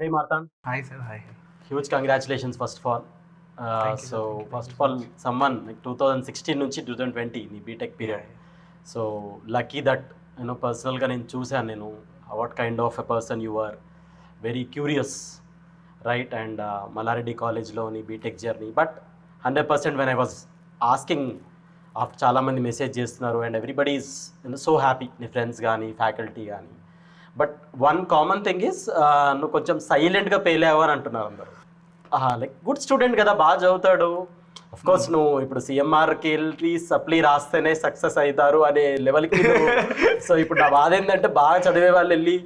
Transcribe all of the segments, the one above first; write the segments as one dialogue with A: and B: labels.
A: Hey Marthan,
B: hi sir hi
A: huge congratulations first of all. Uh,
B: Thank you,
A: so
B: thank you,
A: first
B: thank
A: of
B: you
A: all, someone like 2016 నుంచి 2020 నీ BTech period so lucky that నేను పర్సనల్గా నేను చూశాను నేను what kind of a person you are very curious right and Mallareddy కాలేజ్లో నీ BTech journey but hundred percent when I was asking of చాలామంది మెసేజ్ చేస్తున్నారు and everybody is so happy నీ ఫ్రెండ్స్ కానీ ఫ్యాకల్టీ కానీ but one common thing is నువ్వు కొంచెం సైలెంట్గా పేలేవు అని అంటున్నారు అందరు. లైక్ గుడ్ స్టూడెంట్ కదా బాగా చదువుతాడు. అఫ్ కోర్స్ నువ్వు ఇప్పుడు సిఎంఆర్కి వెళ్ళి సప్లీ రాస్తేనే సక్సెస్ అవుతారు అనే లెవెల్కి సో ఇప్పుడు నా బాధ ఏంటంటే బాగా చదివే వాళ్ళు వెళ్ళి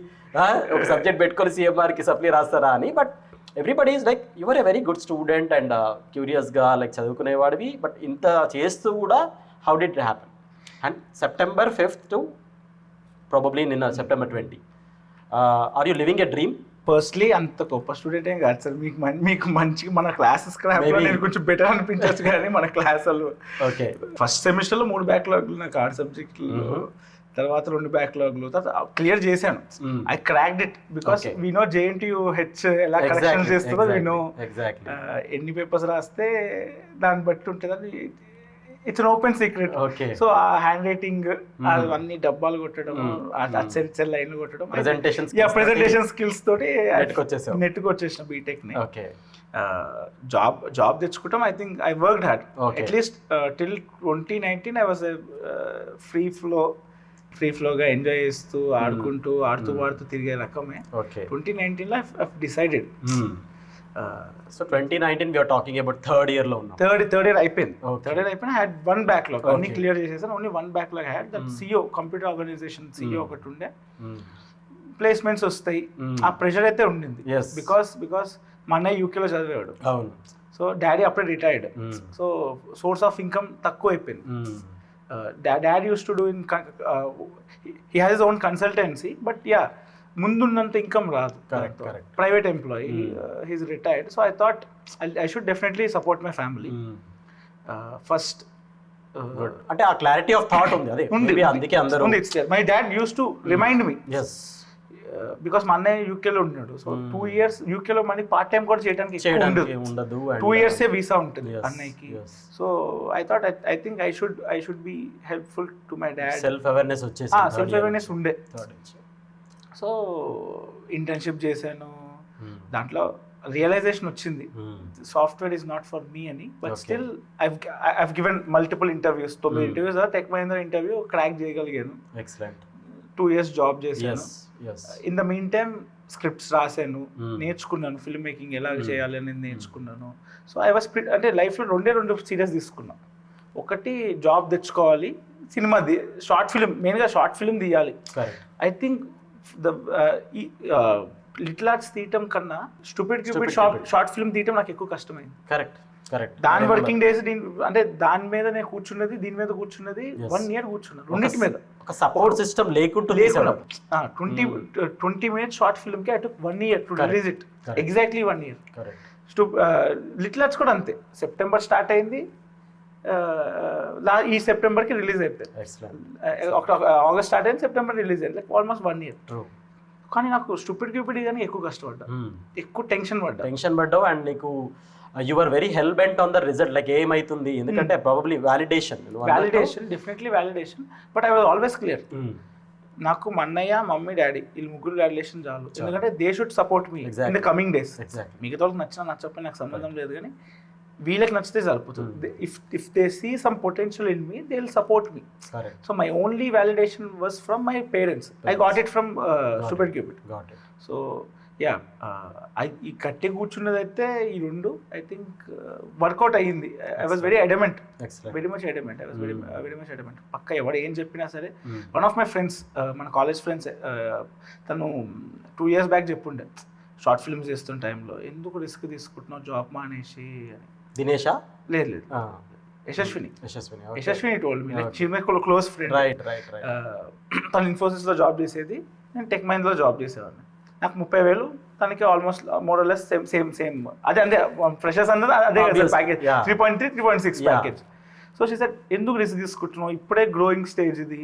A: ఒక సబ్జెక్ట్ పెట్టుకొని సిఎంఆర్కి సప్లీ రాస్తారా అని. But everybody is like your a very good student and క్యూరియస్గా like చదువుకునేవాడివి. బట్ ఇంత చేస్తూ కూడా how did happen and September fifth to probably నిన్న September twenty are you living a dream
B: firstly అంత గొప్ప స్టూడెంట్ ఏం కాదు సార్. మీకు మీకు మంచి మన క్లాసెస్. నేను కొంచెం బెటర్ అనిపించచ్చు కానీ మన క్లాసులు
A: ఓకే
B: ఫస్ట్ సెమిస్టర్లో మూడు బ్యాక్లాగ్లు నాకు ఆరు సబ్జెక్టులు
A: Mhm.
B: తర్వాత రెండు బ్యాక్లాగ్లు తర్వాత క్లియర్ చేశాను. I cracked it because. We know JNTU H ఎలా కరెక్షన్ చేస్తుందో వీ నో
A: ఎగ్జాక్ట్లీ
B: ఎన్ని పేపర్స్ రాస్తే దాన్ని బట్టి ఉంటుంది. అది it's an open secret
A: okay
B: so uh handwriting అవన్నీ డబ్బాలు కొట్టడం
A: Mhm.
B: సెల్ సెల్ లైన్లు కొట్టడం.
A: ప్రెజెంటేషన్
B: యా ప్రెజెంటేషన్ స్కిల్స్ తోటి
A: నెట్కి వచ్చేసావు
B: నెట్కి వచ్చేసిన బీటెక్ని.
A: ఓకే
B: జాబ్ జాబ్ తెచ్చుకుంటాం. I think I work had. At least till twenty nineteen I was free flow free ఫ్లోగా enjoy చేస్తూ ఆడుకుంటూ ఆడుతూ. పాడుతూ తిరిగే రకమే. ట్వంటీ నైన్టీన్లో decided
A: so twenty nineteen we are talking about third ఇయర్లో ఉన్నాం
B: థర్డ్ థర్డ్ ఇయర్ అయిపోయింది. థర్డ్ ఇయర్ అయిపోయిన హ్యాడ్ వన్ బ్యాక్లాగ్ అన్ని
A: Okay.
B: క్లియర్ చేసేసాను only one backlog had that. CO computer organisation CO. ఒకటి ఉండే. ప్లేస్మెంట్స్ వస్తాయి
A: Mm.
B: ఆ ప్రెషర్ అయితే ఉండింది. బికాస్ బికాస్ మా అన్నయ్య యూకేలో చదివాడు
A: అవును
B: సో డాడీ అప్పుడే retired. So source of income తక్కువ అయిపోయింది. Daddy used to do in he has own consultancy but yeah ముందున్నంత income రాదు. Private employee. He's retired so I thought I should definitely support my family. First.
A: అంటే ఆ clarity of thought ఉంది అదే.
B: ఉంది.
A: అందుకే అందరూ
B: my dad used to remind me
A: as
B: because మా అన్నయ్య యూకేలో ఉన్నాడు. సో. టూ ఇయర్స్ యూకేలో మళ్ళీ పార్ట్ టైం కూడా చేయడానికి ఉండదు. టూ ఇయర్స్ ఏ వీసా ఉంటుంది అన్నయ్యకి. So I thought I think I should I should be helpful to my dad
A: self awareness వచ్చేసి
B: సెల్ఫ్ అవేర్నెస్ ఉండే. సో ఇంటర్న్షిప్ చేశాను
A: Mm.
B: దాంట్లో రియలైజేషన్ వచ్చింది. Software is not for me అని but. Still I given multiple interviews తొమ్మిది
A: Hmm.
B: Interviews Tech Mahindra interview crack చేయగలిగాను. Two years job చేశాను. In the meantime scripts రాశాను
A: Hmm.
B: నేర్చుకున్నాను ఫిల్మ్ మేకింగ్ ఎలా
A: Hmm.
B: చేయాలి అనేది నేర్చుకున్నాను సో ఐ వాస్ అంటే లైఫ్లో రెండే రెండు సీరియస్ తీసుకున్నా ఒకటి జాబ్ తెచ్చుకోవాలి సినిమా షార్ట్ ఫిల్మ్ మెయిన్గా షార్ట్ ఫిల్మ్ తీయాలి. I think the little arts తీయటం కన్నా stupid cupid short. Short film తీయటం నాకు ఎక్కువ కష్టమైంది
A: Correct. Correct.
B: దాని వర్కింగ్ డేస్ అంటే దాని మీద నేను కూర్చున్నది దీని మీద కూర్చున్నది. వన్ ఇయర్ కూర్చున్నాను రెండింటి మీద
A: ఒక సపోర్ట్ సిస్టమ్ లేకుండా
B: twenty. Twenty minutes short ఫిల్మ్కి I took one year to. Release it. Exactly one year
A: correct
B: stu little arts కూడా అంతే సెప్టెంబర్ స్టార్ట్ అయింది ఈ సెప్టెంబర్కి రిలీజ్ అయిపోయింది. ఆగస్ట్ స్టార్ట్ అయింది సెప్టెంబర్ రిలీజ్ అయింది. Like almost one year.
A: True
B: కానీ నాకు స్టూపిడ్ క్యూపిడ్ కానీ ఎక్కువ కష్టపడ్డా. ఎక్కువ టెన్షన్ పడ్డా.
A: టెన్షన్ పడ్డావు అండ్ నీకు you are very hell bent on the result like ఏమైతుంది? ఎందుకంటే probably validation
B: validation definitely validation but I was always clear నాకు మా అన్నయ్య మమ్మీ డాడీ వీళ్ళు ముగ్గురు వ్యాలిడేషన్ చాలు. ఎందుకంటే they should support me in. The coming days మిగతా వాళ్ళకి నచ్చినా నచ్చకపోయినా నాకు సంబంధం లేదు కానీ వీళ్ళకి నచ్చితే సరిపోతుంది. If if they see some potential in me they will support me so my only validation was from my parents I got it from super
A: it
B: so yeah ఈ కట్టి కూర్చున్నది అయితే ఈ రెండు ఐ థింక్ వర్కౌట్ అయ్యింది. I was very adamant very much adamant I was very. Very much adamant పక్క ఎవడు ఏం చెప్పినా సరే వన్ ఆఫ్ మై ఫ్రెండ్స్ మన కాలేజ్ ఫ్రెండ్స్ తను టూ ఇయర్స్ బ్యాక్ చెప్పుండే. షార్ట్ ఫిల్మ్స్ చేస్తున్న టైంలో ఎందుకు రిస్క్ తీసుకుంటున్నావు? జాబ్ మానేసి అని.
A: దినేషా?
B: లేదు లేదు. యశస్విని.
A: Yashaswini
B: Yashaswini told me. చిన్న close friend
A: right right right
B: తను ఇన్ఫోసిస్లో జాబ్ చేసేది నేను టెక్ మహీంద్రలో జాబ్ చేసేవాడిని. నాకు ముప్పై వేలు తనకి almost more less same same same అదే అదే ఫ్రెషర్స్ అన్నది అదే కదా package. Three point three three point six. Package so she said ఎందుకు రిస్క్ తీసుకుంటున్నావు? ఇప్పుడే గ్రోయింగ్ స్టేజ్ ఇది.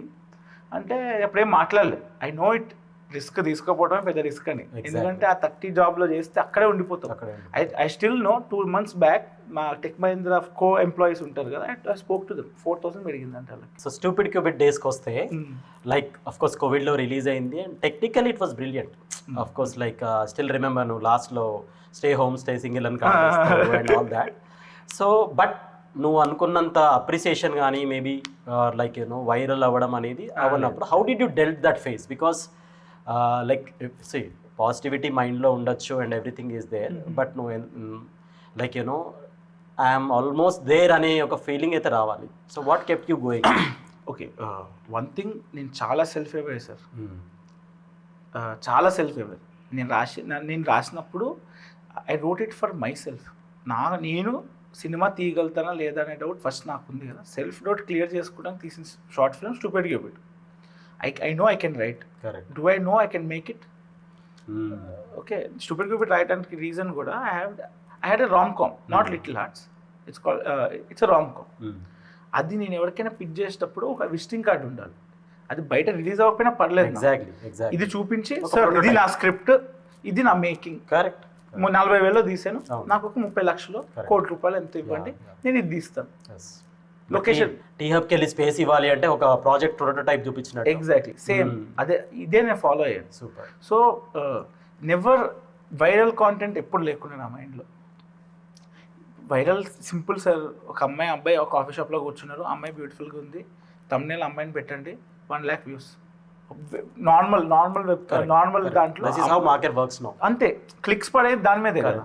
B: అంటే అప్పుడేం మాట్లాడలేదు ఐ నో ఇట్ రిస్క్ తీసుకోపోవడమే పెద్ద రిస్క్ అని. ఎందుకంటే ఆ థర్టీ జాబ్లో చేస్తే అక్కడే ఉండిపోతాం. I I still know two months back మా టెక్ మహీంద్రా కో ఎంప్లాయీస్ ఉంటారు కదా I spoke to them. Four thousand పెరిగిందంట వాళ్ళకి.
A: సో స్టూపిడ్ క్యూబిట్ డేస్కి వస్తే లైక్ అఫ్ కోర్స్ కోవిడ్లో రిలీజ్ అయింది and technical it was brilliant of course like still remember నువ్వు లాస్ట్లో స్టే హోమ్ స్టే సింగిల్ అని and all that so but నువ్వు అనుకున్నంత అప్రిసియేషన్ కానీ మేబీ లైక్ యూనో వైరల్ అవ్వడం అనేది అవన్నప్పుడు how did you dealt that phase because like see positivity మైండ్లో ఉండొచ్చు and everything is there but నువ్వు like you know I'm almost there అనే ఒక ఫీలింగ్ అయితే రావాలి. So what kept you going
B: okay one thing నేను చాలా సెల్ఫ్ అవేర్ సార్ చాలా సెల్ఫ్ అవేర్ నేను రాసి నేను రాసినప్పుడు I wrote it for myself నా నేను సినిమా తీయగలుగుతానా లేదా అనే డౌట్ ఫస్ట్ నాకు ఉంది కదా. సెల్ఫ్ డౌట్ క్లియర్ చేసుకోవడానికి తీసిన short I I know I can write do I know I can make it okay stupid cupid రాయడానికి రీజన్ కూడా I have I had a rom com not. Little hearts it's call it's a rom com అది నేను ఎవరికైనా pick చేసేటప్పుడు ఒక visiting card ఉండాలి. అది బయట రిలీజ్ అవ్వకపోయినా పర్లేదు.
A: ఎగ్జాక్ట్లీ
B: ఇది చూపించి సార్ ఇది. నా స్క్రిప్ట్ ఇది నా మేకింగ్
A: కరెక్ట్
B: నలభై వేలు తీసాను. నాకు ఒక ముప్పై లక్షలు. కోటి రూపాయలు ఎంత ఇవ్వండి. నేను ఇది తీస్తాను.
A: లొకేషన్. టీ హబ్కి వెళ్ళి స్పేస్ ఇవ్వాలి అంటే ఒక ప్రాజెక్ట్ ప్రోటోటైప్ చూపించినట్టు.
B: Exactly same
A: Hmm.
B: అదే ఇదే నేను ఫాలో అయ్యాను.
A: Super
B: so never viral content ఎప్పుడు లేకుండా నా మైండ్లో వైరల్ సింపుల్ సార్ ఒక అమ్మాయి అబ్బాయి ఒక కాఫీ షాప్లో కూర్చున్నారు. అమ్మాయి బ్యూటిఫుల్గా ఉంది. తమ్నేల్ అమ్మాయిని పెట్టండి. One lakh views normal normal web normal దాంట్లో
A: మార్కెట్ వర్క్స్ నో
B: అంతే. క్లిక్స్ పడేది దాని మీదే కదా.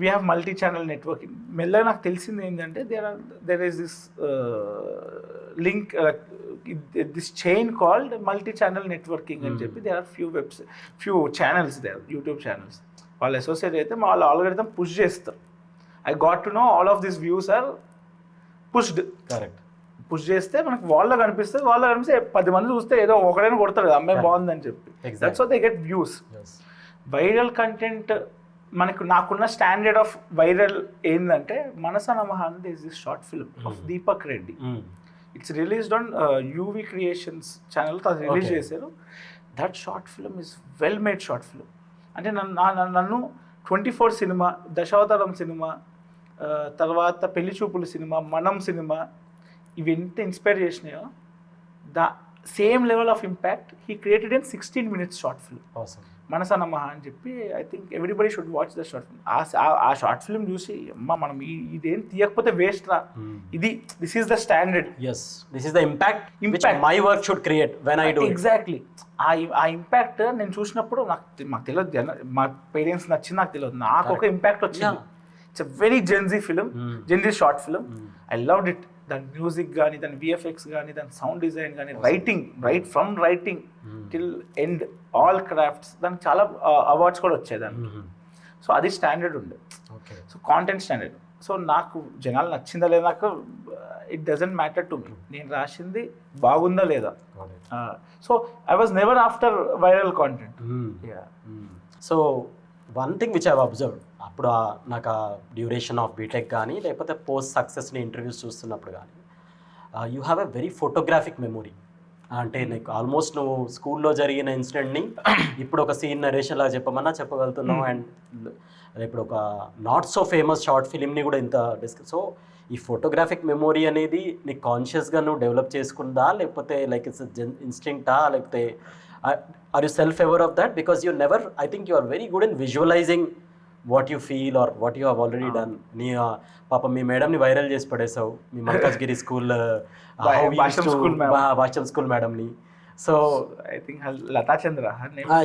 B: We have multi channel networking మెల్లగా నాకు తెలిసింది ఏంటంటే there are there is this link this chain called multi channel networking అని
A: Hmm.
B: చెప్పి there are few webs few channels there YouTube channels వాళ్ళు అసోసియేట్ అయితే వాళ్ళు ఆల్గరిథం పుష్ చేస్తారు. I got to know all of this views are pushed
A: correct
B: push చేస్తే మనకు వాళ్ళలో కనిపిస్తుంది వాళ్ళలో కనిపిస్తే పది మంది చూస్తే ఏదో ఒకడైనా కొడతారు కదా, అమ్మాయి. బాగుందని చెప్పి. That's they get views viral content మనకు నాకున్న స్టాండర్డ్ ఆఫ్ వైరల్ ఏంటంటే మనస నమః అనేది is this short film of. Deepak Reddy. It's released on UV creations ఛానల్తో అది రిలీజ్. చేశారు. That short film is well made short film అంటే నన్ను నన్ను ట్వంటీ ఫోర్ సినిమా దశావతారం సినిమా ఆ, తర్వాత పెళ్ళి చూపులు సినిమా మనం సినిమా ఇవి ఎంత inspire చేసినాయో the same level of impact he created in sixteen minutes short film Manasa Namaha అని చెప్పి I think everybody should watch the short film ఆ షార్ట్ ఫిల్మ్ చూసి అమ్మ మనం ఇదేం తీయకపోతే వేస్ట్ రా. ఇది this is the standard
A: yes this is the impact
B: Impact.
A: My work should create when I do
B: exactly ఆ ఆ ఇంపాక్ట్ నేను చూసినప్పుడు నాకు మాకు తెలియదు మా పేరెంట్స్ నచ్చింది నాకు తెలియదు. నాకు ఒక ఇంపాక్ట్ వచ్చింది. It's very Gen Z film
A: Hmm.
B: Gen Z short film I loved it దాని మ్యూజిక్ కానీ దాని విఎఫ్ఎక్స్ కానీ దాని సౌండ్ డిజైన్ కానీ writing right from writing till end all crafts దానికి చాలా అవార్డ్స్ కూడా వచ్చాయి దానికి. సో అది స్టాండర్డ్ ఉండే.
A: Okay
B: so content standard so నాకు జనాలు నచ్చిందా లేదా నాకు it doesn't matter to me నేను రాసింది బాగుందా లేదా? So I was never after viral content
A: so one thing which I observe అప్పుడు నాకు ఆ డ్యూరేషన్ ఆఫ్ బీటెక్ కానీ లేకపోతే పోస్ట్ సక్సెస్ని ఇంటర్వ్యూస్ చూస్తున్నప్పుడు కానీ you have a very photographic memory అంటే నీకు ఆల్మోస్ట్ నువ్వు స్కూల్లో జరిగిన ఇన్సిడెంట్ని ఇప్పుడు ఒక సీన్ నరేషన్ లాగా చెప్పమన్నా చెప్పగలుగుతున్నావు.
B: Hmm.
A: అండ్ ఇప్పుడు ఒక నాట్ సో ఫేమస్ షార్ట్ ఫిలింని కూడా ఇంత డిస్కస్ సో ఈ ఫోటోగ్రాఫిక్ మెమొరీ అనేది నీకు కాన్షియస్గా నువ్వు డెవలప్ చేసుకుందా? లేకపోతే లైక్ ఇట్స్ ఇన్స్టింక్టా లేకపోతే are you self aware of that because you never I think you are very good in visualizing what you feel or what you have already done నీ పాపం మీ మేడంని వైరల్ చేసి పడేసావు మీ Malkajgiri school
B: Bha- Bhasham school madam.
A: Bhashyam school మేడంని so
B: I think Latha Chandra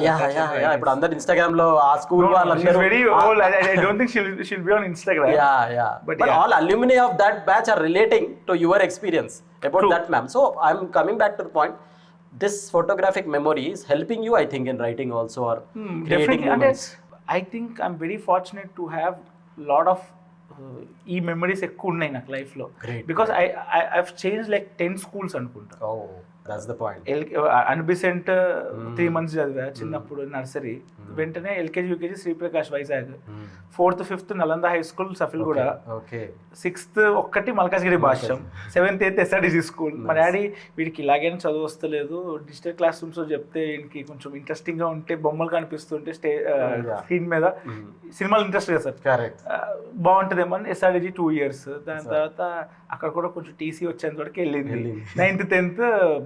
A: yeah yeah yeah ఇప్పుడు అందరు ఇన్స్టాగ్రామ్లో ఆ స్కూల్ వాళ్ళందరూ
B: very old I don't think she'll she'll be on Instagram
A: yeah yeah
B: But
A: but,
B: yeah.
A: all alumni of that batch are relating to your experience about
B: True.
A: that ma'am so i'm coming back to the point this photographic memory is helping you i think in writing also or creating
B: definitely అంటే
A: moments
B: I think I'm very fortunate to have lot of uh, ఈ memories ఎక్కువ ఉన్నాయి నాకు లైఫ్లో
A: Great.
B: Because I I change like ten schools అనుకుంటా.
A: Oh. That's the point
B: ఎల్ అన్బిసెంట్ three months చదివా చిన్నప్పుడు నర్సరీ. వెంటనే LKG UKG Sri Prakash Vizag. Fourth fifth Nalanda high school shuffle కూడా.
A: ఓకే
B: సిక్స్త్ ఒక్కటి Malkajgiri Bhashyam. Seventh eighth SRDC school. మా daddy వీడికి ఇలాగైనా చదువు వస్తలేదు డిజిటల్ క్లాస్ రూమ్స్లో చెప్తే వీడికి కొంచెం ఇంట్రెస్టింగ్గా ఉంటే బొమ్మలు కనిపిస్తుంటే స్టే
A: Yeah.
B: స్క్రీన్ మీద సినిమాలు ఇంట్రెస్ట్ కదా సార్.
A: కరెక్ట్
B: బాగుంటుందేమో అని ఎస్ఆర్డిజి టూ ఇయర్స్. దాని తర్వాత అక్కడ కూడా కొంచెం టీసీ వచ్చేంత వరకు వెళ్ళింది. Ninth tenth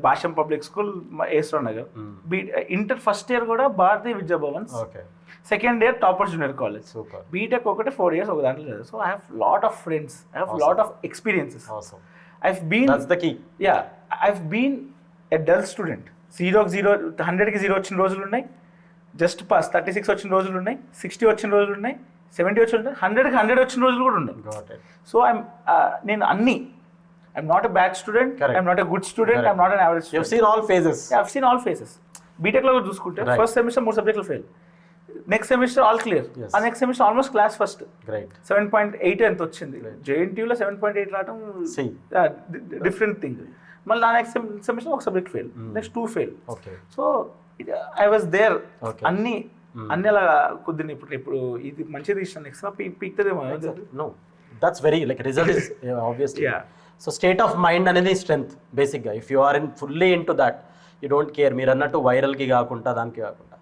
B: Bhashyam public school ISRO Nagar be inter first year కూడా Bharatiya Vidya Bhavan
A: okay.
B: Second year topper junior college. B Tech ఒకటి ఫోర్ ఇయర్స్ ఒక దాంట్లో లేదు. So I have lot of friends I have lot of experiences
A: అవసరం
B: I been
A: the key
B: yeah I been a dull student జీరోకి zero హండ్రెడ్కి zero వచ్చిన రోజులు ఉన్నాయి. జస్ట్ పాస్ థర్టీ సిక్స్ వచ్చిన రోజులు ఉన్నాయి. సిక్స్టీ వచ్చిన రోజులు ఉన్నాయి. సెవెంటీ వచ్చిన హండ్రెడ్కి హండ్రెడ్ వచ్చిన రోజులు కూడా ఉన్నాయి. సో ఐమ్ నేను అన్ని I'm not a bad student. I'm not a good student I'm not an average
A: you seen all phases
B: I've seen all phases బీటెక్లో కూడా చూసుకుంటే. ఫస్ట్ సెమిస్టర్ మూడు సబ్జెక్టులు fail next semester all clear. ఆ next semester almost class first seven point eight ఎంత వచ్చింది? జేఎన్టీయూలో seven point eight రావడం. డిఫరెంట్ థింగ్ మళ్ళీ నా నెక్స్ట్ సెమిస్టర్ ఒక subject fail next two fail so I was there. అన్ని అన్ని అలా కుదిరిన ఇప్పుడు ఇప్పుడు ఇది మంచిది ఇష్టం next పీక్తుందేమో
A: no that's very like result is obviously
B: Yeah.
A: So state of mind అనేది స్ట్రెంగ్త్ బేసిక్గా if you are in fully into that you don't care మీరు అన్నట్టు వైరల్కి కాకుండా దానికి కాకుండా.